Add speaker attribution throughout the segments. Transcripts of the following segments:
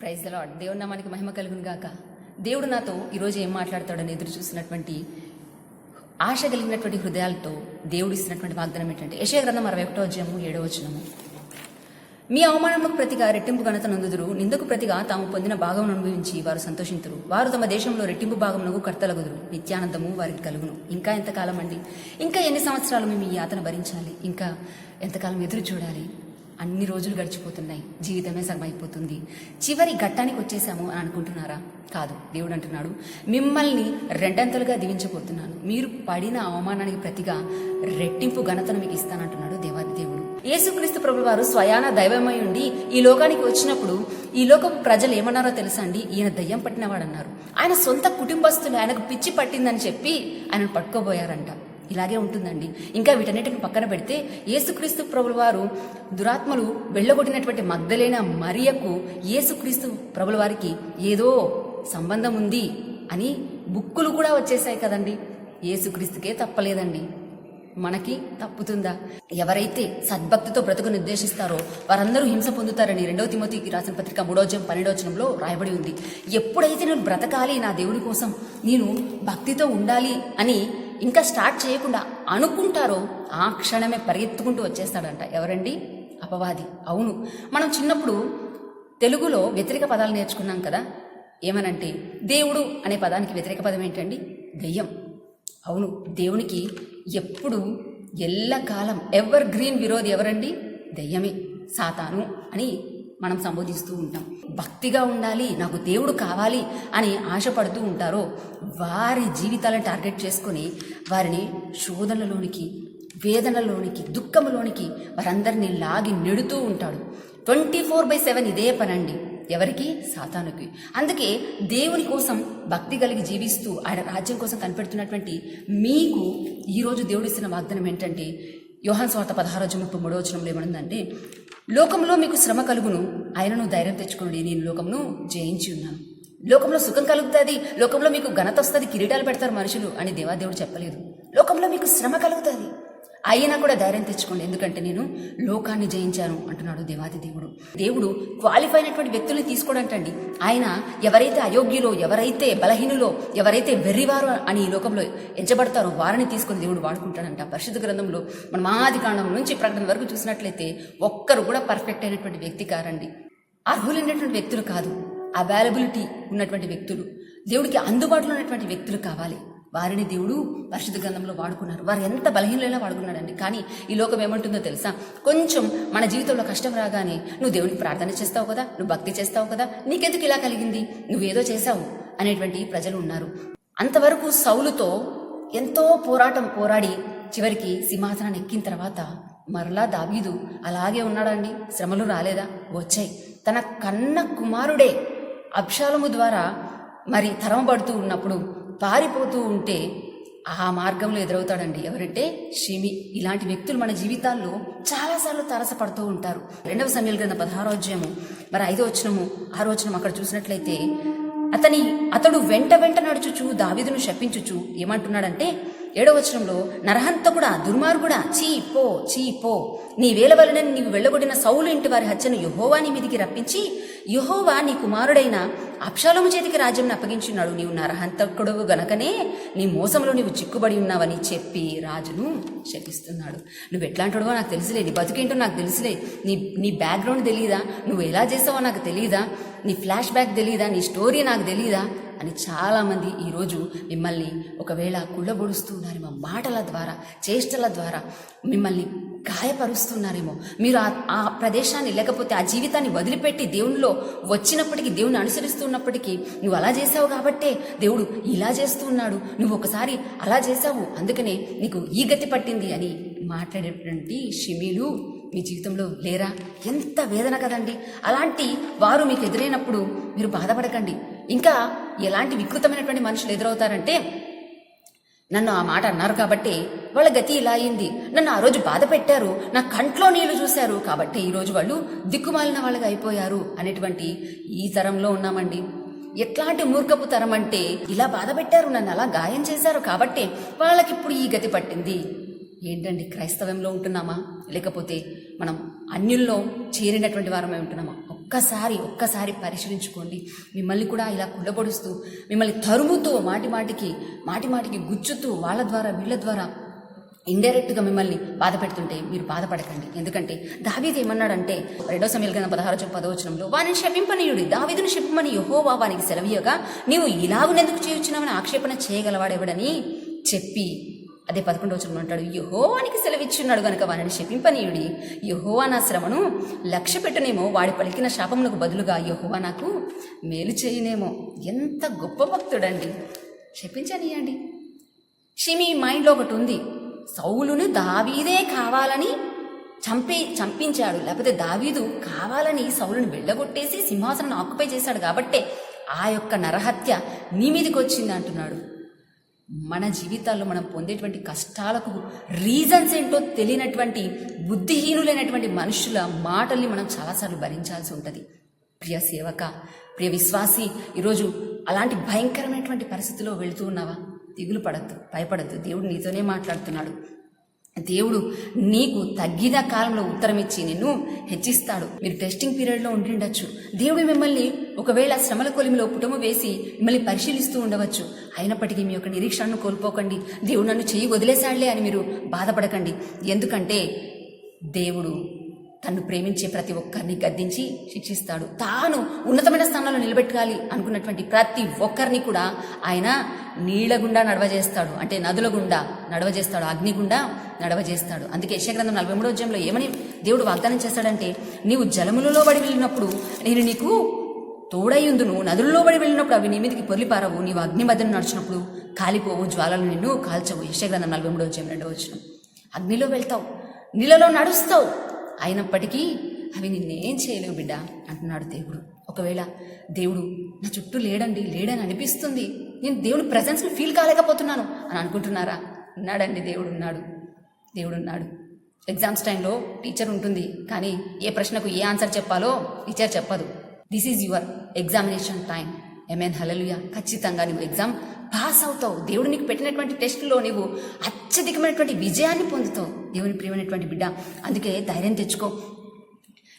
Speaker 1: Praise lord దేవుడి నామానికి మహిమ కలుగును గాక. దేవుడు నాతో ఈరోజు ఏం మాట్లాడతాడని ఎదురు చూసినటువంటి ఆశ కలిగినటువంటి హృదయాలతో దేవుడు ఇస్తున్నటువంటి వాగ్దానం ఏంటంటే యశయ గ్రంథం అరవై ఒకటో అధ్యాయము ఏడవ వచనము. మీ అవమానములకు ప్రతిగా రెట్టింపు ఘనత నందుదురు. నిందకు ప్రతిగా తాము పొందిన భాగం అనుభవించి వారు సంతోషింతురు. వారు తమ దేశంలో రెట్టింపు భాగమునకు కర్తలగుదురు. నిత్యానందము వారికి కలుగును. ఇంకా ఎంతకాలం అండి? ఇంకా ఎన్ని సంవత్సరాలు మేము ఈ యాతన భరించాలి? ఇంకా ఎంతకాలం ఎదురు చూడాలి? అన్ని రోజులు గడిచిపోతున్నాయి. జీవితమే సగమైపోతుంది చివరి ఘట్టానికి వచ్చేసాము అని అనుకుంటున్నారా? కాదు దేవుడు అంటున్నాడు మిమ్మల్ని రెండంతలుగా దీవించబోతున్నాను. మీరు పడిన అవమానానికి ప్రతిగా రెట్టింపు ఘనతను మీకు ఇస్తానంటున్నాడు దేవాది దేవుడు. యేసుక్రీస్తు ప్రభు వారు స్వయాన దైవమై ఉండి ఈ లోకానికి వచ్చినప్పుడు ఈ లోకం ప్రజలు ఏమన్నారో తెలుసా అండి? ఈయన దయ్యం పట్టినవాడన్నారు. ఆయన సొంత కుటుంబస్తులు ఆయనకు పిచ్చి పట్టిందని చెప్పి ఆయనను పట్టుకోబోయారంట. ఇలాగే ఉంటుందండి. ఇంకా వీటన్నిటిని పక్కన పెడితే యేసుక్రీస్తు ప్రభుల వారు దురాత్మలు వెళ్ళగొట్టినటువంటి మగ్ధలైన మరియకు యేసుక్రీస్తు ప్రభుల వారికి ఏదో సంబంధం ఉంది అని బుక్కులు కూడా వచ్చేసాయి కదండి. యేసుక్రీస్తుకే తప్పలేదండి. మనకి తప్పుతుందా? ఎవరైతే సద్భక్తితో బ్రతుకు నిర్దేశిస్తారో వారందరూ హింస పొందుతారని రెండవ తిమోతికి రాసిన పత్రిక మూడోజం పన్నెండోచనంలో రాయబడి ఉంది. ఎప్పుడైతే నేను బ్రతకాలి నా దేవుడి కోసం నేను భక్తితో ఉండాలి అని ఇంకా స్టార్ట్ చేయకుండా అనుకుంటారో ఆ క్షణమే పరిగెత్తుకుంటూ వచ్చేస్తాడంట. ఎవరండి? అపవాది. అవును. మనం చిన్నప్పుడు తెలుగులో వ్యతిరేక పదాలు నేర్చుకున్నాం కదా. ఏమనంటే దేవుడు అనే పదానికి వ్యతిరేక పదం ఏంటండి? దెయ్యం. అవును. దేవునికి ఎప్పుడు ఎల్లకాలం ఎవర్ గ్రీన్ విరోధి ఎవరండి? దెయ్యమే. సాతాను అని మనం సంబోధిస్తూ ఉంటాం. భక్తిగా ఉండాలి నాకు దేవుడు కావాలి అని ఆశపడుతూ ఉంటారో వారి జీవితాలను టార్గెట్ చేసుకొని వారిని శోధనలోనికి వేదనలోనికి దుఃఖంలోనికి వారందరినీ లాగి నెడుతూ ఉంటాడు. ట్వంటీ ఫోర్ బై సెవెన్ ఇదే పనండి. ఎవరికి? సాతానుకి. అందుకే దేవుని కోసం భక్తి కలిగి జీవిస్తూ ఆయన రాజ్యం కోసం కనిపెడుతున్నటువంటి మీకు ఈరోజు దేవుడు ఇస్తున్న వాగ్దానం ఏంటంటే యోహాన్ స్వార్థ పదహారోజు ముప్పై మూడో వచనంలో ఏమనుందంటే లోకంలో మీకు శ్రమ కలుగును. ఆయనను ధైర్యం తెచ్చుకోండి నేను లోకమును జయించి ఉన్నాను. లోకంలో సుఖం కలుగుతుంది. లోకంలో మీకు ఘనత వస్తుంది. కిరీటాలు పెడతారు మనుషులు అని దేవాదేవుడు చెప్పలేదు. లోకంలో మీకు శ్రమ కలుగుతుంది. అయినా కూడా ధైర్యం తెచ్చుకోండి. ఎందుకంటే నేను లోకాన్ని జయించాను అంటున్నాడు దేవాది దేవుడు. దేవుడు క్వాలిఫై అయినటువంటి వ్యక్తుల్ని తీసుకోడంటండి. ఆయన ఎవరైతే అయోగ్యులో ఎవరైతే బలహీనులో ఎవరైతే వెర్రివారో అని ఈ లోకంలో ఎంచబడతారో వారిని తీసుకొని దేవుడు వాడుకుంటాడంట. పరిశుద్ధ గ్రంథంలో మనం మాది కాండం నుంచి ప్రకటన వరకు చూసినట్లయితే ఒక్కరు కూడా పర్ఫెక్ట్ అయినటువంటి వ్యక్తి కారండి. అర్హులైనటువంటి వ్యక్తులు కాదు. అవైలబిలిటీ ఉన్నటువంటి వ్యక్తులు. దేవుడికి అందుబాటులో ఉన్నటువంటి వ్యక్తులు కావాలి. వారిని దేవుడు పరిశుద్ధ గ్రంథంలో వాడుకున్నారు. వారు ఎంత బలహీనలైనా వాడుకున్నాడండి. కానీ ఈ లోకం ఏమంటుందో తెలుసా? కొంచెం మన జీవితంలో కష్టం రాగానే నువ్వు దేవునికి ప్రార్థన చేస్తావు కదా? నువ్వు భక్తి చేస్తావు కదా? నీకెందుకు ఇలా కలిగింది? నువ్వేదో చేశావు అనేటువంటి ప్రజలు ఉన్నారు. అంతవరకు సౌలుతో ఎంతో పోరాటం పోరాడి చివరికి సింహాసనాన్ని ఎక్కిన తర్వాత మరలా దావీదు అలాగే ఉన్నాడండి శ్రమలు రాలేదా? వచ్చాయి. తన కన్న కుమారుడే అబ్షాలము ద్వారా మరి తరమబడుతూ ఉన్నప్పుడు పారిపోతూ ఉంటే ఆ మార్గంలో ఎదురవుతాడండి. ఎవరంటే షిమి. ఇలాంటి వ్యక్తులు మన జీవితాల్లో చాలాసార్లు తారసపడుతూ ఉంటారు. రెండవ సమయాల గ్రంథ పదహారో అధ్యాయము మరి ఐదో వచనము ఆరో వచనం అక్కడ చూసినట్లయితే అతని అతడు వెంట వెంట నడుచుచు దావిదును శపించుచు ఏమంటున్నాడంటే ఏడవచనంలో నరహంతకుడా దుర్మార్గుడా చీ పో చీ పో. నీ వేలవలన నీవు వెళ్ళగొడిన సౌలు ఇంటి వారి హత్యను యహోవా నీ మీదికి రప్పించి యహోవా నీ కుమారుడైన అప్షాలము చేతికి రాజ్యంను అప్పగించున్నాడు నీవు నరహంతకుడు గనకనే నీ మోసంలో నీవు చిక్కుబడి ఉన్నావని చెప్పి రాజును శపిస్తున్నాడు. నువ్వు ఎట్లాంటివో నాకు తెలుసులే నీ బతుకేంటో నాకు తెలుసులే. నీ నీ బ్యాక్గ్రౌండ్ తెలియదా నువ్వు ఎలా చేసావో నాకు తెలియదా నీ ఫ్లాష్ బ్యాక్ తెలియదా నీ స్టోరీ నాకు తెలియదా అని చాలామంది ఈరోజు మిమ్మల్ని ఒకవేళ కుళ్ళబొడుస్తున్నారేమో మాటల ద్వారా చేష్టల ద్వారా మిమ్మల్ని గాయపరుస్తున్నారేమో. మీరు ఆ ఆ ప్రదేశాన్ని లేకపోతే ఆ జీవితాన్ని వదిలిపెట్టి దేవునిలో వచ్చినప్పటికీ దేవుని అనుసరిస్తున్నప్పటికీ నువ్వు అలా చేసావు కాబట్టే దేవుడు ఇలా చేస్తున్నాడు. నువ్వు ఒకసారి అలా చేసావు అందుకనే నీకు ఈ గతి పట్టింది అని మాట్లాడేటువంటి షిమీలు మీ జీవితంలో లేరా? ఎంత వేదన కదండి. అలాంటి వారు మీకు ఎదురైనప్పుడు మీరు బాధపడకండి. ఇంకా ఎలాంటి వికృతమైనటువంటి మనుషులు ఎదురవుతారంటే నన్ను ఆ మాట అన్నారు కాబట్టి వాళ్ళ గతి ఇలా అయింది. నన్ను ఆ రోజు బాధ పెట్టారు. నా కంట్లో నీళ్ళు చూశారు. కాబట్టి ఈరోజు వాళ్ళు దిక్కుమాలిన వాళ్ళగా అయిపోయారు అనేటువంటి ఈ తరంలో ఉన్నామండి. ఎట్లాంటి మూర్ఖపు తరం అంటే ఇలా బాధ పెట్టారు నన్ను అలా గాయం చేశారు కాబట్టి వాళ్ళకి ఇప్పుడు ఈ గతి పట్టింది. ఏంటండి క్రైస్తవంలో ఉంటున్నామా? లేకపోతే మనం అన్యుల్లో చేరినటువంటి వారమే ఉంటున్నామా? ఒక్కసారి ఒక్కసారి పరిశీలించుకోండి. మిమ్మల్ని కూడా ఇలా కుళ్ళబడుస్తూ మిమ్మల్ని తరుముతూ మాటి మాటికి మాటి మాటికి గుచ్చుతూ వాళ్ళ ద్వారా వీళ్ళ ద్వారా ఇండైరెక్ట్గా మిమ్మల్ని బాధ పెడుతుంటే మీరు బాధపడకండి. ఎందుకంటే దావీది ఏమన్నాడంటే రెండో సమయాలు కింద పదహారు పదవచనంలో వారిని శపింపనీయుడి దావీదును శపింపని యహోవా వానికి సెలవీయగా నీవు ఇలాగునెందుకు చేయుచున్నావని ఆక్షేపణ చేయగలవాడెవడని చెప్పి అదే పదకొండు వచనం అంటాడు యహోవానికి సెలవిచ్చున్నాడు గనుక వారిని శపింపనీయుడి. యహోవా నా శ్రమను లక్ష్య పెట్టనేమో వాడి పలికిన శాపమునకు బదులుగా యహోవా నాకు మేలు చేయనేమో. ఎంత గొప్ప భక్తుడండి. శపించనీయండి. షిమి మైండ్లో ఒకటి ఉంది. సౌలును దావీదే కావాలని చంపి చంపించాడు. లేకపోతే దావీదు కావాలని సౌలును వెళ్ళగొట్టేసి సింహాసనం ఆక్యుపై చేశాడు కాబట్టే ఆ యొక్క నరహత్య నీ మీదకి వచ్చింది అంటున్నాడు. మన జీవితాల్లో మనం పొందేటువంటి కష్టాలకు రీజన్స్ ఏంటో తెలియనటువంటి బుద్ధిహీనులైనటువంటి మనుషుల మాటల్ని మనం చాలాసార్లు భరించాల్సి ఉంటుంది. ప్రియ సేవక ప్రియ విశ్వాసి ఈరోజు అలాంటి భయంకరమైనటువంటి పరిస్థితిలో వెళుతూ ఉన్నావా? దిగులు పడద్దు భయపడద్దు. దేవుడు నీతోనే మాట్లాడుతున్నాడు. దేవుడు నీకు తగ్గిన కాలంలో ఉత్తరం ఇచ్చి నిన్ను హెచ్చిస్తాడు. మీరు టెస్టింగ్ పీరియడ్లో ఉండిండొచ్చు దేవుడు మిమ్మల్ని ఒకవేళ శ్రమల కొలిమిలో పుటము వేసి మిమ్మల్ని పరిశీలిస్తూ ఉండవచ్చు. అయినప్పటికీ మీ యొక్క నిరీక్షణను కోల్పోకండి. దేవుడు నన్ను చెయ్యి వదిలేశాడులే అని మీరు బాధపడకండి. ఎందుకంటే దేవుడు తన్ను ప్రేమించే ప్రతి ఒక్కరిని గద్దించి శిక్షిస్తాడు. తాను ఉన్నతమైన స్థానంలో నిలబెట్టాలి అనుకున్నటువంటి ప్రతి ఒక్కరిని కూడా ఆయన నీళ్ళ గుండా నడవజేస్తాడు. అంటే నదుల గుండా నడవజేస్తాడు. అగ్ని గుండా నడవజేస్తాడు. అందుకే యశగ్రంథం నలభై మూడో అధ్యాయంలో ఏమని దేవుడు వాగ్దానం చేస్తాడంటే నీవు జలములలో పడి వెళ్ళినప్పుడు నేను నీకు తోడయ్యుందును. నదుల్లో పడి వెళ్ళినప్పుడు అవి నీ మీదకి పొర్లిపారవు. నీవు అగ్ని మధ్యను నడిచినప్పుడు కాలిపోవు. జ్వాలలు నిన్ను కాల్చవు. యశగ్రంథం నలభై మూడో అధ్యాయం రెండో వచ్చిన అగ్నిలో వెళ్తావు. నీళ్ళలో నడుస్తావు. అయినప్పటికీ అవి నిన్నేం చేయలేవు బిడ్డ అంటున్నాడు దేవుడు. ఒకవేళ దేవుడు నా చుట్టూ లేడండి లేడని అనిపిస్తుంది నేను దేవుడు ప్రజెన్స్ని ఫీల్ కాలేకపోతున్నాను అని అనుకుంటున్నారా? ఉన్నాడండి దేవుడు ఉన్నాడు. దేవుడు ఉన్నాడు. ఎగ్జామ్స్ టైంలో టీచర్ ఉంటుంది కానీ ఏ ప్రశ్నకు ఏ ఆన్సర్ చెప్పాలో టీచర్ చెప్పదు. This is your examination time amen hallelujah ఖచ్చితంగా నువ్వు ఎగ్జామ్ పాస్ అవుతావు. దేవుడు నీకు పెట్టినటువంటి టెస్టులో నీవు అత్యధికమైనటువంటి విజయాన్ని పొందుతావు. దేవుని ప్రియమైనటువంటి బిడ్డ అందుకే ధైర్యం తెచ్చుకో.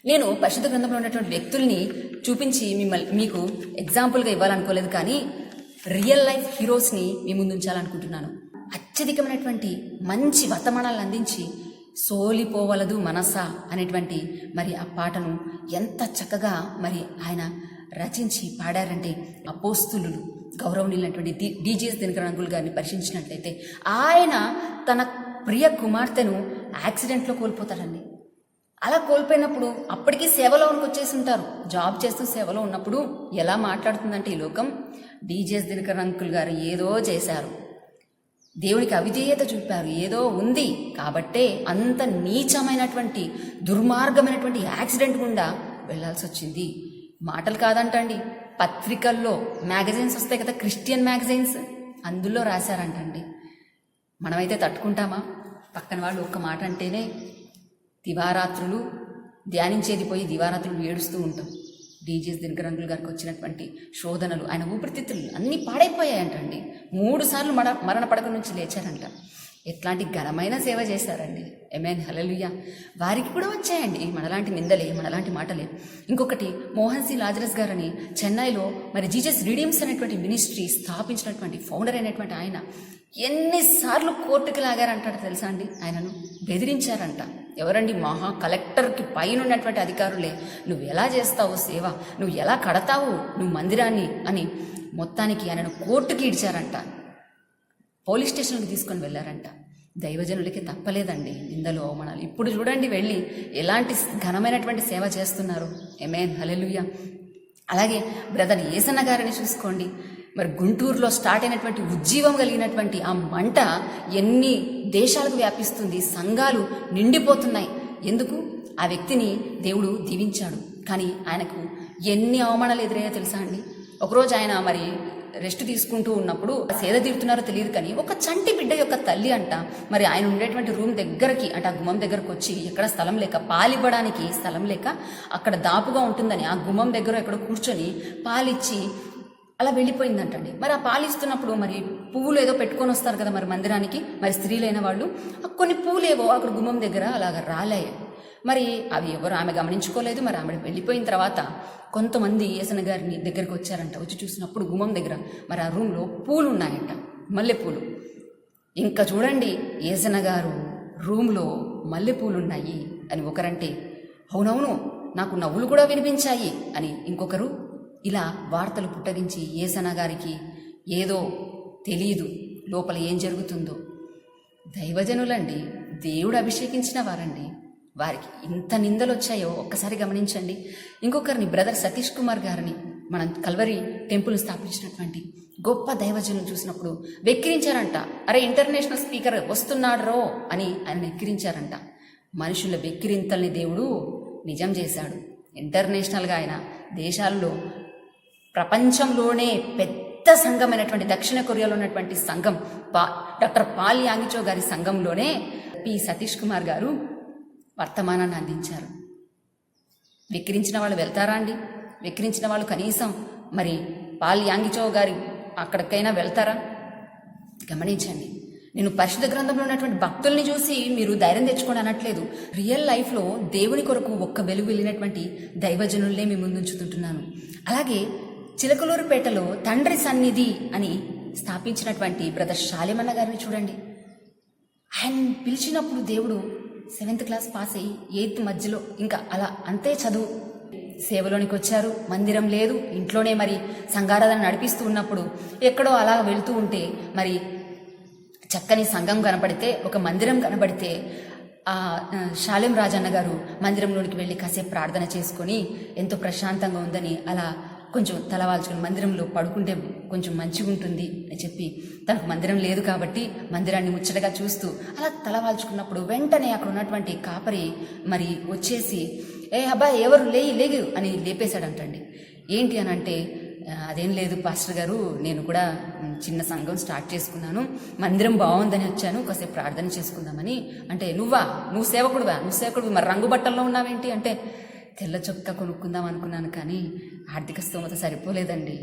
Speaker 1: నేను పరిశుద్ధ గ్రంథంలో ఉన్నటువంటి వ్యక్తుల్ని చూపించి మిమ్మల్ని మీకు ఎగ్జాంపుల్గా ఇవ్వాలనుకోలేదు కానీ రియల్ లైఫ్ హీరోస్ని మీ ముందు ఉంచాలనుకుంటున్నాను అత్యధికమైనటువంటి మంచి వర్తమానాలను అందించి సోలిపోవలదు మనసా అనేటువంటి మరి ఆ పాటను ఎంత చక్కగా మరి ఆయన రచించి పాడారంటే అపోస్తులు గౌరవనీయులైనటువంటి డి డీజీఎస్ దినకర్ అంకుల్ గారిని పరిశీలించినట్లయితే ఆయన తన ప్రియ కుమార్తెను యాక్సిడెంట్లో కోల్పోతాడండి. అలా కోల్పోయినప్పుడు అప్పటికీ సేవలోనికి వచ్చేసి ఉంటారు. జాబ్ చేస్తూ సేవలో ఉన్నప్పుడు ఎలా మాట్లాడుతుందంటే ఈ లోకం? డీజేస్ దినకర్ అంకుల్ గారు ఏదో చేశారు. దేవునికి అవిధేయత చూపారు. ఏదో ఉంది. కాబట్టే అంత నీచమైనటువంటి దుర్మార్గమైనటువంటి యాక్సిడెంట్ గుండా వెళ్ళాల్సి వచ్చింది. మాటలు కాదంటండి. పత్రికల్లో మ్యాగజైన్స్ వస్తాయి కదా క్రిస్టియన్ మ్యాగజైన్స్? అందులో రాశారంటండి. మనమైతే తట్టుకుంటామా? పక్కన వాళ్ళు ఒక్క మాట అంటేనే దివారాత్రులు ధ్యానించేది పోయి దివారాత్రులు ఏడుస్తూ ఉంటాం. డీజీఎస్ దినకర్ గారికి వచ్చినటువంటి శోధనలు ఆయన ఊపిరితిత్తులు అన్నీ పాడైపోయాయంటండి. మూడు సార్లు మర మరణ పడక నుంచి లేచారంట. ఎట్లాంటి ఘనమైన సేవ చేశారండి. ఎమెన్ హలలుయ వారికి కూడా వచ్చాయండి మనలాంటి నిందలే మనలాంటి మాటలే. ఇంకొకటి మోహన్ సి లాజరస్ గారని చెన్నైలో మరి జీజస్ రిడీమ్స్ అనేటువంటి మినిస్ట్రీ స్థాపించినటువంటి ఫౌండర్ అయినటువంటి ఆయన ఎన్నిసార్లు కోర్టుకి లాగారంటాడు తెలుసా అండి? ఆయనను బెదిరించారంట. ఎవరండి? మహా కలెక్టర్కి పైన ఉన్నటువంటి అధికారులే. నువ్వు ఎలా చేస్తావు సేవ? నువ్వు ఎలా కడతావు? నువ్వు మందిరాన్ని? అని మొత్తానికి ఆయనను కోర్టుకి ఇడ్చారంట. పోలీస్ స్టేషన్కి తీసుకొని వెళ్ళారంట. దైవజనులకి తప్పలేదండి నిందలు అవమానాలు. ఇప్పుడు చూడండి వెళ్ళి ఎలాంటి ఘనమైనటువంటి సేవ చేస్తున్నారు. ఎమేన్ హలెలుయ అలాగే బ్రదర్ ఏసన్న గారిని చూసుకోండి. మరి గుంటూరులో స్టార్ట్ అయినటువంటి ఉజ్జీవం కలిగినటువంటి ఆ మంట ఎన్ని దేశాలకు వ్యాపిస్తుంది సంఘాలు నిండిపోతున్నాయి. ఎందుకు? ఆ వ్యక్తిని దేవుడు దీవించాడు. కానీ ఆయనకు ఎన్ని అవమానాలు ఎదురయ్యో తెలుసా అండి? ఒకరోజు ఆయన మరి రెస్ట్ తీసుకుంటూ ఉన్నప్పుడు సేద తీరుతున్నారో తెలియదు కానీ ఒక చంటి బిడ్డ యొక్క తల్లి అంట మరి ఆయన ఉండేటువంటి రూమ్ దగ్గరకి అంటే ఆ గుమ్మం దగ్గరకు వచ్చి ఎక్కడ స్థలం లేక పాలివ్వడానికి స్థలం లేక అక్కడ దాపుగా ఉంటుందని ఆ గుమ్మం దగ్గర ఎక్కడ కూర్చొని పాలిచ్చి అలా వెళ్ళిపోయిందంటండి. మరి ఆ పాలిస్తున్నప్పుడు మరి పువ్వులు ఏదో పెట్టుకొని వస్తారు కదా మరి మందిరానికి మరి స్త్రీలైన వాళ్ళు. ఆ కొన్ని పూలేవో అక్కడ గుమ్మం దగ్గర అలాగ రాలాయి. మరి అవి ఎవరు ఆమె గమనించుకోలేదు. మరి ఆమె వెళ్ళిపోయిన తర్వాత కొంతమంది ఏసన గారిని దగ్గరికి వచ్చారంట. వచ్చి చూసినప్పుడు గుమ్మం దగ్గర మరి ఆ రూమ్లో పూలు ఉన్నాయంట మల్లెపూలు. ఇంకా చూడండి ఏసన గారు రూమ్లో మల్లెపూలున్నాయి అని ఒకరంటే అవునవును నాకు నవ్వులు కూడా వినిపించాయి అని ఇంకొకరు ఇలా వార్తలు పుట్టగించి ఏసన గారికి ఏదో తెలియదు లోపల ఏం జరుగుతుందో. దైవజనులండి దేవుడు అభిషేకించిన వారండి. వారికి ఇంత నిందలు వచ్చాయో ఒక్కసారి గమనించండి. ఇంకొకరిని బ్రదర్ సతీష్ కుమార్ గారిని మనం కల్వరి టెంపుల్ స్థాపించినటువంటి గొప్ప దైవజనులు చూసినప్పుడు వెక్కిరించారంట. అరే ఇంటర్నేషనల్ స్పీకర్ వస్తున్నాడు రో అని ఆయన వెక్కిరించారంట. మనుషుల వెక్కిరింతల్ని దేవుడు నిజం చేశాడు. ఇంటర్నేషనల్గా ఆయన దేశాల్లో ప్రపంచంలోనే పెద్ద సంఘమైనటువంటి దక్షిణ కొరియాలో ఉన్నటువంటి సంఘం పా డాక్టర్ పాల్ యాంగిచో గారి సంఘంలోనే పి. సతీష్ కుమార్ గారు వర్తమానాన్ని అందించారు. విక్రించిన వాళ్ళు వెళ్తారా అండి? విక్రించిన వాళ్ళు కనీసం మరి పాల్ యాంగిచో గారి అక్కడికైనా వెళ్తారా? గమనించండి. నేను పరిశుద్ధ గ్రంథంలో ఉన్నటువంటి భక్తుల్ని చూసి మీరు ధైర్యం తెచ్చుకోండి అనట్లేదు. రియల్ లైఫ్లో దేవుని కొరకు ఒక్క వెలుగు వెళ్ళినటువంటి దైవజనుల్నే మీ ముందుంచుతుంటున్నాను. అలాగే చిలకలూరుపేటలో తండ్రి సన్నిధి అని స్థాపించినటువంటి బ్రదర్ శాలిమన్న గారిని చూడండి. ఆయన పిలిచినప్పుడు దేవుడు సెవెంత్ క్లాస్ పాస్ అయ్యి ఎయిత్ మధ్యలో ఇంకా అలా అంతే చదువు. సేవలోనికి వచ్చారు మందిరం లేదు ఇంట్లోనే మరి సంఘారాధన నడిపిస్తూ ఉన్నప్పుడు ఎక్కడో అలా వెళ్తూ ఉంటే మరి చక్కని సంఘం కనపడితే ఒక మందిరం కనబడితే ఆ ఆ, శాలెం రాజన్న గారు మందిరంలోనికి వెళ్ళి కాసేపు ప్రార్థన చేసుకొని ఎంతో ప్రశాంతంగా ఉందని అలా కొంచెం తలవాల్చుకుని మందిరంలో పడుకుంటే కొంచెం మంచిగా ఉంటుంది అని చెప్పి తనకు మందిరం లేదు కాబట్టి మందిరాన్ని ముచ్చటగా చూస్తూ అలా తలవాల్చుకున్నప్పుడు వెంటనే అక్కడ ఉన్నటువంటి కాపరి మరి వచ్చేసి ఏ అబ్బాయి ఎవరు? లేయి లేగు అని లేపేశాడంటండి. ఏంటి అని అంటే అదేం లేదు పాస్టర్ గారు నేను కూడా చిన్న సంఘం స్టార్ట్ చేసుకున్నాను మందిరం బాగుందని వచ్చాను కాసేపు ప్రార్థన చేసుకుందామని. అంటే నువ్వా? నువ్వు సేవకుడువా? నువ్వు సేవకుడు మరి రంగు బట్టల్లో ఉన్నావేంటి? అంటే తెల్ల చొక్కా కొనుక్కుందాం అనుకున్నాను కానీ ఆర్థిక స్తోమత సరిపోలేదండి.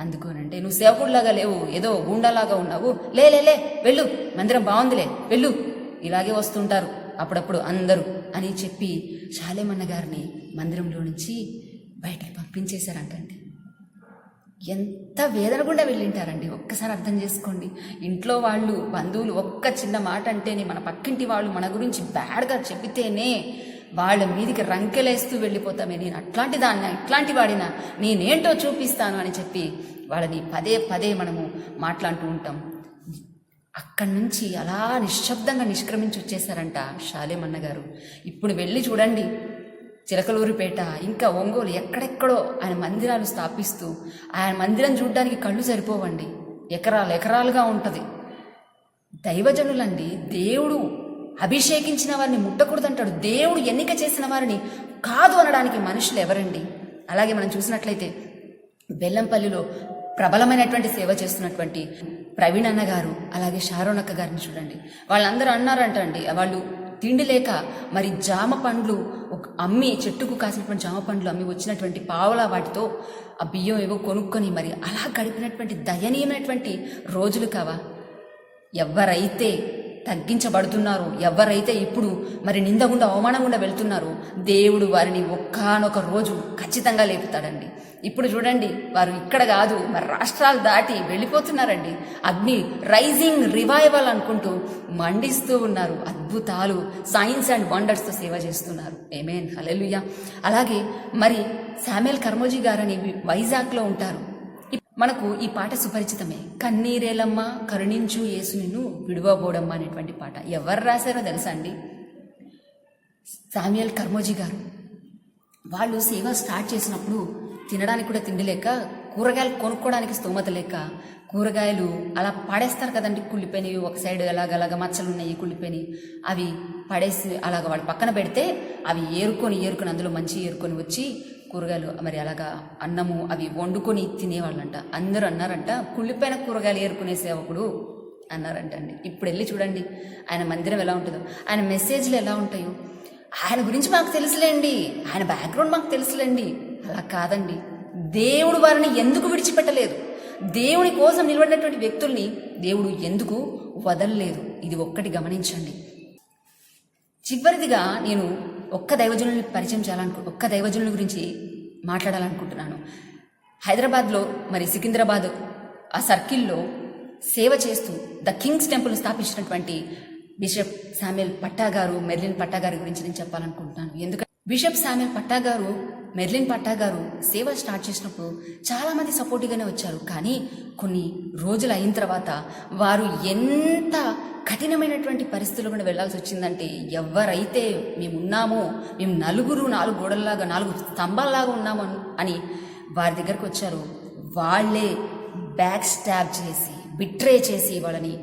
Speaker 1: అందుకోనంటే నువ్వు సేవకుడిలాగా లేవు ఏదో గుండాలాగా ఉన్నావు. లే లే లే వెళ్ళు మందిరం బాగుందిలే వెళ్ళు. ఇలాగే వస్తుంటారు అప్పుడప్పుడు అందరూ అని చెప్పి శాలేమన్న గారిని మందిరంలో నుంచి బయటకు పంపించేశారంటండి. ఎంత వేదన గుండా వెళ్ళింటారండి ఒక్కసారి అర్థం చేసుకోండి. ఇంట్లో వాళ్ళు బంధువులు ఒక్క చిన్న మాట అంటేనే మన పక్కింటి వాళ్ళు మన గురించి బ్యాడ్గా చెబితేనే వాళ్ళ మీదికి రంకెలేస్తూ వెళ్ళిపోతామే. నేను అట్లాంటి దాన్న ఇట్లాంటి వాడినా నేనేంటో చూపిస్తాను అని చెప్పి వాళ్ళని పదే పదే మనము మాట్లాడుతూ ఉంటాం. అక్కడి నుంచి అలా నిశ్శబ్దంగా నిష్క్రమించి వచ్చేసారంట షాలేమన్న గారు. ఇప్పుడు వెళ్ళి చూడండి. చిలకలూరుపేట ఇంకా ఒంగోలు ఎక్కడెక్కడో ఆయన మందిరాలు స్థాపిస్తూ ఆయన మందిరం చూడడానికి కళ్ళు సరిపోవండి. ఎకరాలు ఎకరాలుగా ఉంటుంది. దైవజనులండి దేవుడు అభిషేకించిన వారిని ముట్టకూడదంటాడు. దేవుడు ఎన్నిక చేసిన వారిని కాదు అనడానికి మనుషులు ఎవరండి? అలాగే మనం చూసినట్లయితే బెల్లంపల్లిలో ప్రబలమైనటువంటి సేవ చేస్తున్నటువంటి ప్రవీణ్ అన్న గారు అలాగే షారోనక్క గారిని చూడండి. వాళ్ళందరూ అన్నారంట అండి వాళ్ళు తిండి లేక మరి జామ పండ్లు అమ్మి చెట్టుకు కాసినటువంటి జామ పండ్లు అమ్మి వచ్చినటువంటి పావుల వాటితో ఆ బియ్యం ఏవో కొనుక్కొని మరి అలా గడిపినటువంటి దయనీయమైనటువంటి రోజులు కావా? ఎవరైతే తగ్గించబడుతున్నారో. ఎవరైతే ఇప్పుడు మరి నిందగుండా గుండా వెళ్తున్నారో దేవుడు వారిని ఒక్కనొక రోజు ఖచ్చితంగా లేపుతాడండి. ఇప్పుడు చూడండి వారు ఇక్కడ కాదు మరి రాష్ట్రాలు దాటి వెళ్ళిపోతున్నారండి. అగ్ని రైజింగ్ రివైవల్ అనుకుంటూ మండిస్తూ ఉన్నారు. అద్భుతాలు సైన్స్ అండ్ వండర్స్తో సేవ చేస్తున్నారు. ఏమేన్ హలెలుయ అలాగే మరి శామ్యుల్ కర్మోజీ గారని వైజాగ్లో ఉంటారు. మనకు ఈ పాట సుపరిచితమే. కన్నీరేలమ్మ కరుణించు యేసు నిన్ను విడువబోడమ్మ అనేటువంటి పాట. ఎవరు రాశారో తెలుసా అండి? సామ్యల్ కర్మోజీ గారు. వాళ్ళు సేవ స్టార్ట్ చేసినప్పుడు తినడానికి కూడా తిండి లేక కూరగాయలు కొనుక్కోవడానికి స్తోమత లేక కూరగాయలు అలా పడేస్తారు కదండి కుళ్ళిపోయినవి ఒక సైడ్ అలాగ మచ్చలు ఉన్నాయి కుళ్ళిపోయినవి. అవి పడేసి అలాగ వాళ్ళు పక్కన పెడితే అవి ఏరుకొని ఏరుకొని అందులో మంచి ఏరుకొని వచ్చి కూరగాయలు మరి అలాగా అన్నము అవి వండుకొని తినేవాళ్ళంట. అందరూ అన్నారంట కుళ్ళిపోయిన కూరగాయలు ఏరుకునే సేవకుడు అన్నారంట అండి ఇప్పుడు వెళ్ళి చూడండి ఆయన మందిరం ఎలా ఉంటుందో. ఆయన మెసేజ్లు ఎలా ఉంటాయో. ఆయన గురించి మాకు తెలుసులేండి. ఆయన బ్యాక్గ్రౌండ్ మాకు తెలుసులేండి. అలా కాదండి. దేవుడు వారిని ఎందుకు విడిచిపెట్టలేదు? దేవుని కోసం నిలబడినటువంటి వ్యక్తుల్ని దేవుడు ఎందుకు వదలలేదు? ఇది ఒక్కటి గమనించండి. చివరిదిగా నేను ఒక్క దైవజనుల్ని పరిచయం చేయాలనుకు ఒక్క దైవజనుల గురించి మాట్లాడాలనుకుంటున్నాను. హైదరాబాద్లో మరి సికింద్రాబాద్ ఆ సర్కిల్లో సేవ చేస్తూ ద కింగ్స్ టెంపుల్ స్థాపించినటువంటి బిషప్ శామ్యుల్ పట్టా గారు మెర్లిన్ పట్టా గారి గురించి నేను చెప్పాలనుకుంటున్నాను. ఎందుకంటే బిషప్ శామ్యుల్ పట్టా గారు మెర్లిన్ పట్టా గారు సేవ స్టార్ట్ చేసినప్పుడు చాలామంది సపోర్టివ్గానే వచ్చారు. కానీ కొన్ని రోజులు అయిన తర్వాత వారు ఎంత కఠినమైనటువంటి పరిస్థితులు కూడా వెళ్ళాల్సి వచ్చిందంటే ఎవరైతే మేము ఉన్నామో మేము నలుగురు నాలుగు గోడల్లాగా నాలుగు స్తంభాల్లాగా ఉన్నాము అని వారి దగ్గరకు వచ్చారు. వాళ్ళే బ్యాక్ స్టాబ్ చేసి బిట్రే చేసి వాళ్ళని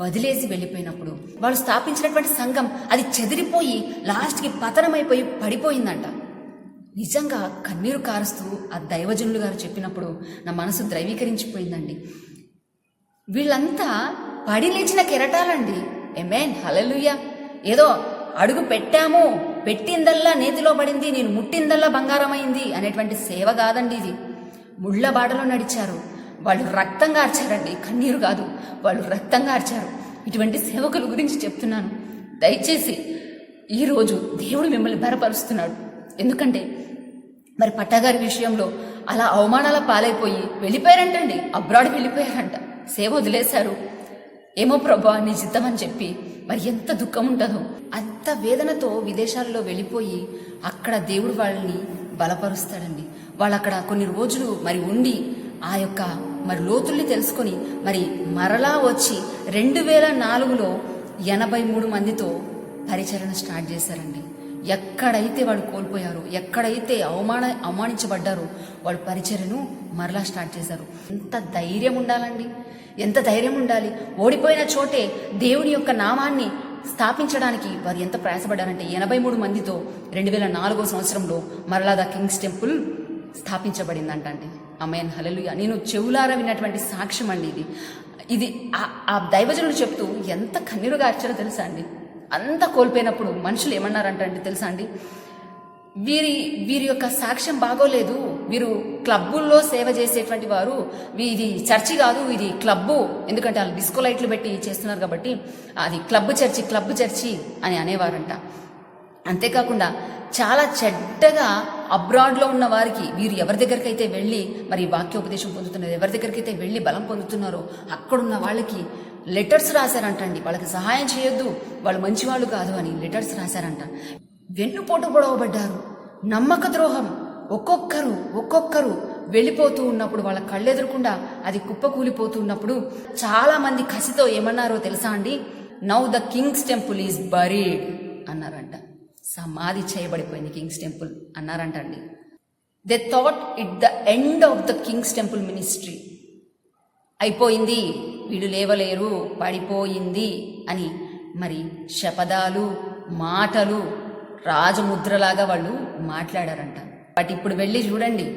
Speaker 1: వదిలేసి వెళ్ళిపోయినప్పుడు వాళ్ళు స్థాపించినటువంటి సంఘం అది చెదిరిపోయి లాస్ట్కి పతనమైపోయి పడిపోయిందంట. నిజంగా కన్నీరు కారుస్తూ ఆ దైవజనులు గారు చెప్పినప్పుడు నా మనసు ద్రైవీకరించిపోయిందండి. వీళ్ళంతా పడి లేచిన కెరటాలండి. ఎమేన్ హలలుయ్య ఏదో అడుగు పెట్టాము పెట్టిందల్లా నేతిలో పడింది నేను ముట్టిందల్లా బంగారమైంది అనేటువంటి సేవ కాదండి ఇది. ముళ్ళ బాటలో నడిచారు. వాళ్ళు రక్తంగా అర్చారండి. కన్నీరు కాదు వాళ్ళు రక్తంగా అర్చారు. ఇటువంటి సేవకుల గురించి చెప్తున్నాను. దయచేసి ఈరోజు దేవుడు మిమ్మల్ని బలపరుస్తున్నాడు. ఎందుకంటే మరి పట్టగారి విషయంలో అలా అవమానాల పాలైపోయి వెళ్ళిపోయారంటండి. అబ్రాడ్ వెళ్ళిపోయారంట. సేవ వదిలేశారు. ఏమో ప్రభా నీ చిత్తం అని చెప్పి మరి ఎంత దుఃఖం ఉంటుందో. అంత వేదనతో విదేశాల్లో వెళ్ళిపోయి అక్కడ దేవుడు వాళ్ళని బలపరుస్తాడండి. వాళ్ళు అక్కడ కొన్ని రోజులు మరి ఉండి ఆ యొక్క మరి లోతుల్ని తెలుసుకొని మరి మరలా వచ్చి రెండు వేల నాలుగులో ఎనభై మూడు మందితో పరిచరణ స్టార్ట్ చేశారండి. ఎక్కడైతే వాళ్ళు కోల్పోయారో ఎక్కడైతే అవమాన అవమానించబడ్డారో వాళ్ళు పరిచర్యను మరలా స్టార్ట్ చేశారు. ఎంత ధైర్యం ఉండాలండి? ఎంత ధైర్యం ఉండాలి? ఓడిపోయిన చోటే దేవుని యొక్క నామాన్ని స్థాపించడానికి వారు ఎంత ప్రయాసపడ్డారంటే ఎనభై మూడు మందితో రెండు వేల నాలుగో సంవత్సరంలో మరలా ద కింగ్స్ టెంపుల్ స్థాపించబడిందంట అండి అమ్మేన్ హలలుగా నేను చెవులారా విన్నటువంటి సాక్ష్యం అండి ఇది. ఇది ఆ- ఆ దైవజనుడు చెప్తూ ఎంత కన్నీరుగా అర్చన తెలుసా అండి? అంతా కోల్పోయినప్పుడు మనుషులు ఏమన్నారంట అంటే తెలుసా అండి? వీరి వీరి యొక్క సాక్ష్యం బాగోలేదు. వీరు క్లబ్బుల్లో సేవ చేసేటువంటి వారు ఇది చర్చి కాదు ఇది క్లబ్బు. ఎందుకంటే వాళ్ళు డిస్కో లైట్లు పెట్టి చేస్తున్నారు కాబట్టి అది క్లబ్ చర్చి క్లబ్ చర్చి అని అనేవారంట. అంతేకాకుండా చాలా చెడ్డగా అబ్రాడ్లో ఉన్న వారికి వీరు ఎవరి దగ్గరికైతే వెళ్ళి మరి వాక్యోపదేశం పొందుతున్నారు ఎవరి దగ్గరికైతే వెళ్ళి బలం పొందుతున్నారో అక్కడున్న వాళ్ళకి లెటర్స్ రాశారంటండి. వాళ్ళకి సహాయం చేయొద్దు. వాళ్ళు మంచివాళ్ళు కాదు అని లెటర్స్ రాశారంట. వెన్నుపోటు పొడవబడ్డారు. నమ్మక ద్రోహం. ఒక్కొక్కరు ఒక్కొక్కరు వెళ్ళిపోతూ ఉన్నప్పుడు వాళ్ళ కళ్ళెదురకుండా అది కుప్పకూలిపోతూ ఉన్నప్పుడు చాలా మంది కసితో ఏమన్నారో తెలుసా అండి? Now the King's Temple is buried అన్నారంట. సమాధి చేయబడిపోయింది కింగ్స్ టెంపుల్ అన్నారంట అండి they thought it the end of the King's Temple ministry అయిపోయింది. వీడు లేవలేరు పడిపోయింది అని. మరి శపథాలు మాటలు రాజముద్రలాగా వాళ్ళు మాట్లాడారంట. బట్ ఇప్పుడు వెళ్ళి చూడండి.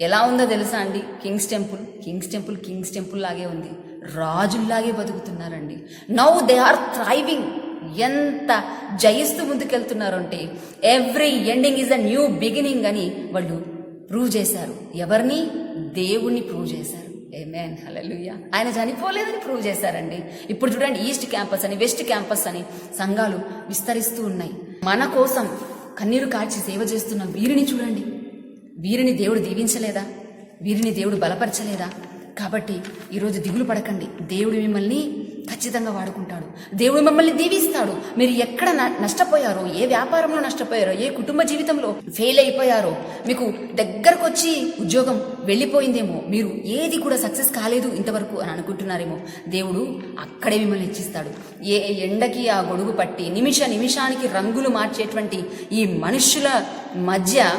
Speaker 1: ఎలా ఉందో తెలుసా అండి? King's Temple King's Temple King's Temple లాగే ఉంది. రాజుల్లాగే బతుకుతున్నారండి. Now they are thriving. ఎంత జయిస్తూ ముందుకెళ్తున్నారు అంటే every ending is a new beginning అని వాళ్ళు ప్రూవ్ చేశారు. ఎవరిని? దేవుణ్ణి ప్రూవ్ చేశారు. ఏమేన్ హలలుయ ఆయన చనిపోలేదని ప్రూవ్ చేశారండి. ఇప్పుడు చూడండి ఈస్ట్ క్యాంపస్ అని వెస్ట్ క్యాంపస్ అని సంఘాలు విస్తరిస్తూ ఉన్నాయి. మన కోసం కన్నీరు కార్చి సేవ చేస్తున్న వీరిని చూడండి. వీరిని దేవుడు దీవించలేదా? వీరిని దేవుడు బలపరచలేదా? కాబట్టి ఈరోజు దిగులు పడకండి. దేవుడు మిమ్మల్ని ఖచ్చితంగా వాడుకుంటాడు. దేవుడు మిమ్మల్ని దీవిస్తాడు. మీరు ఎక్కడ నష్టపోయారో ఏ వ్యాపారంలో నష్టపోయారో ఏ కుటుంబ జీవితంలో ఫెయిల్ అయిపోయారో మీకు దగ్గరకు వచ్చి ఉద్యోగం వెళ్ళిపోయిందేమో మీరు ఏది కూడా సక్సెస్ కాలేదు ఇంతవరకు అని అనుకుంటున్నారేమో దేవుడు అక్కడే మిమ్మల్ని హెచ్చిస్తాడు. ఏ ఎండకి ఆ గొడుగు పట్టి నిమిష నిమిషానికి రంగులు మార్చేటువంటి ఈ మనుషుల మధ్య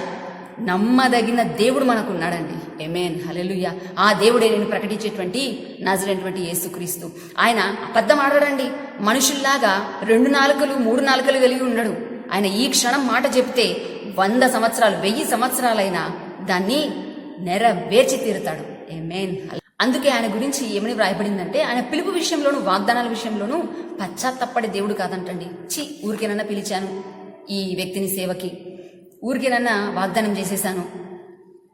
Speaker 1: నమ్మదగిన దేవుడు మనకు ఉన్నాడండి ఎమేన్ హలెలుయ ఆ దేవుడే నేను ప్రకటించేటువంటి నజరైనటువంటి యేసుక్రీస్తు. ఆయన అబద్ధం ఆడాడండి. మనుషుల్లాగా రెండు నాలుకలు మూడు నాలుకలు కలిగి ఉండడు ఆయన ఈ క్షణం మాట చెప్తే వంద సంవత్సరాలు వెయ్యి సంవత్సరాలైనా దాన్ని నెరవేర్చి తీరుతాడు. ఎమేన్ అందుకే ఆయన గురించి ఏమని వ్రాయబడిందంటే ఆయన పిలుపు విషయంలోను వాగ్దానాల విషయంలోనూ పశ్చాత్తపడే దేవుడు కాదంటండి. చి ఊరికేనన్నా పిలిచాను ఈ వ్యక్తిని సేవకి. ఊరికేనన్నా వాగ్దానం చేసేశాను.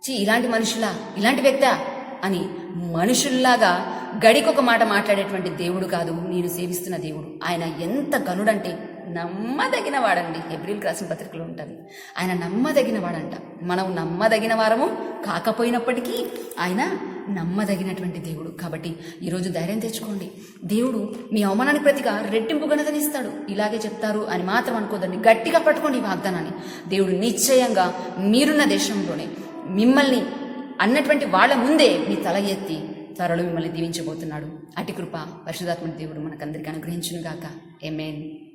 Speaker 1: చి ఇలాంటి మనుషులా ఇలాంటి వ్యక్త అని మనుషుల్లాగా గడికొక మాట మాట్లాడేటువంటి దేవుడు కాదు నేను సేవిస్తున్న దేవుడు. ఆయన ఎంత గనుడంటే నమ్మదగిన వాడండి. ఎబ్రిల్ రాసిన పత్రికలో ఉంటుంది. ఆయన నమ్మదగిన వాడంట. మనం నమ్మదగిన వారము కాకపోయినప్పటికీ ఆయన నమ్మదగినటువంటి దేవుడు. కాబట్టి ఈరోజు ధైర్యం తెచ్చుకోండి. దేవుడు మీ అవమానానికి ప్రతిగా రెట్టింపు గణతనిస్తాడు ఇలాగే చెప్తారు అని మాత్రం అనుకోదండి. గట్టిగా పట్టుకోండి ఈ వాగ్దానాన్ని. దేవుడు నిశ్చయంగా మీరున్న దేశంలోనే మిమ్మల్ని అన్నటువంటి వాళ్ళ ముందే మీ తల ఎత్తి త్వరలో మిమ్మల్ని దీవించబోతున్నాడు. అటి కృప పరిశుధాత్మ దేవుడు మనకందరికీ అనుగ్రహించునుగాక. ఎమేన్